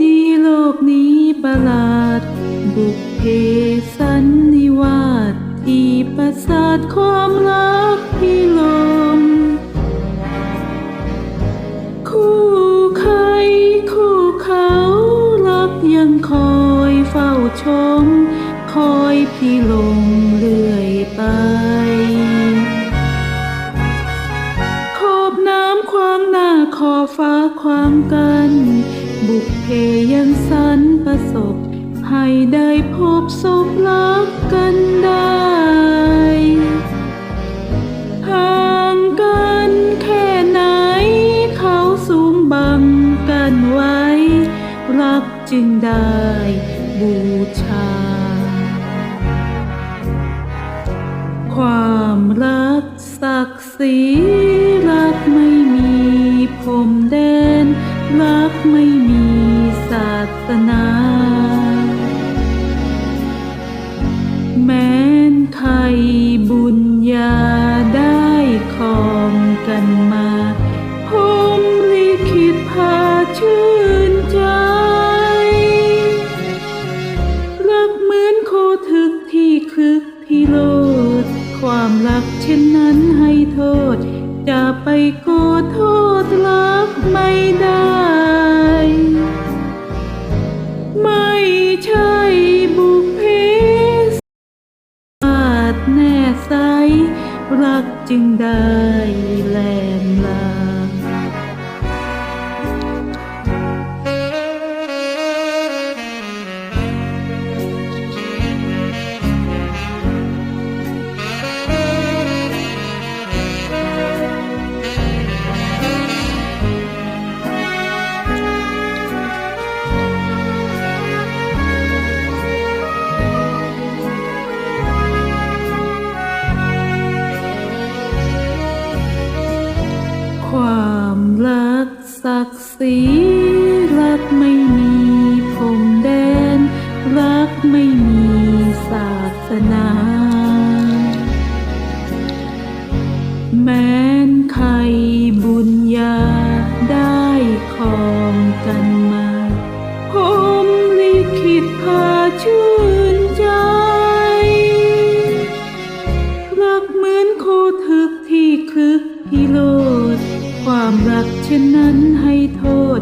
ดีโลกนี้ประหลาด บุพเพสันนิวาสที่ประสาทความรักพิลม คู่ใครคู่เขารักยังคอยเฝ้าชม คอยพี่ลงเรื่อยไป ขอบน้ำควางหน้าขอฟ้าความกัน เพยังสันประสบ ให้ได้พบศพรักกันได้ห่างกันแค่ไหน เขาสูงบังกันไว้ รักจึงได้บูชา ความรักศักดิ์ศรี กันมาผมลิขิตพาชื่นใจ รักเหมือนโคทึกที่คึกที่โลด ความรักเช่นนั้นให้โทษ จะไปโกโทษรักไม่ได้ ไม่ใช่บุพเพอาจแน่ใส รักจึงได้แลมลา ศักดิ์ศรีรักไม่มีพรมแดน รักไม่มีศาสนา แม้นใครบุญญาได้ครองกันมาผมลิขิตพาชื่นใจ รักเหมือนโคทึกที่คลึกที่โล ความรักเช่นนั้นให้โทษ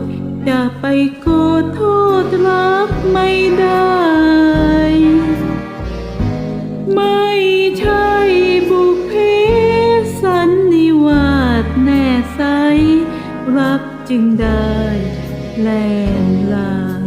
จะไปโกโทษรักไม่ได้ ไม่ใช่บุพเพสันนิวาสแน่ใส รักจึงได้แลม